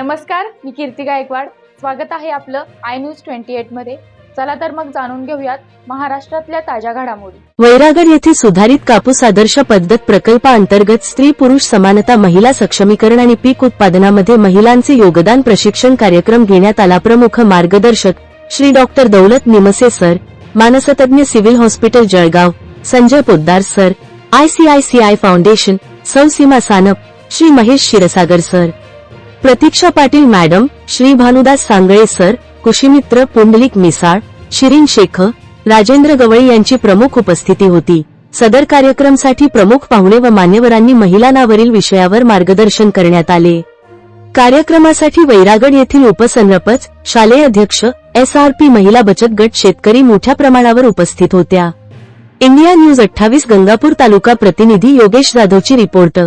नमस्कार मी कीर्ती गायकवाड. स्वागत आहे आपलं आय न्यूज ट्वेंटी एटमध्ये. चला तर मग जाणून घेऊयात महाराष्ट्रातल्या ताज्या घडामोडी. वैरागड येथे सुधारित कापूस आदर्श पद्धत प्रकल्पाअंतर्गत स्त्री पुरुष समानता महिला सक्षमीकरण आणि पीक उत्पादनामध्ये महिलांचे योगदान प्रशिक्षण कार्यक्रम घेण्यात आला प्रमुख मार्गदर्शक Shri doctor Daulat Nimse sir मानसतज्ञ civil hospital Jalgaon Sanjay Poddar sir ICICI foundation सौ Seema Sanap Shri Mahesh Kshirsagar sir. Pratiksha Patil madam Shri Bhanudas Sangle sir कुशीमित्र Pundalik Misal Shirin Shaikh Rajendra Gawali यांची प्रमुख उपस्थिती होती. सदर कार्यक्रमसाठी प्रमुख पाहुणे व मान्यवरांनी महिलांवरील विषयावर मार्गदर्शन करण्यात आले. कार्यक्रमासाठी वैरागड येथील उपसंरपच शालेय अध्यक्ष एस आर पी महिला बचत गट शेतकरी मोठ्या प्रमाणावर उपस्थित होत्या. इंडिया न्यूज अठ्ठावीस गंगापूर तालुका प्रतिनिधी योगेश जाधवची रिपोर्ट.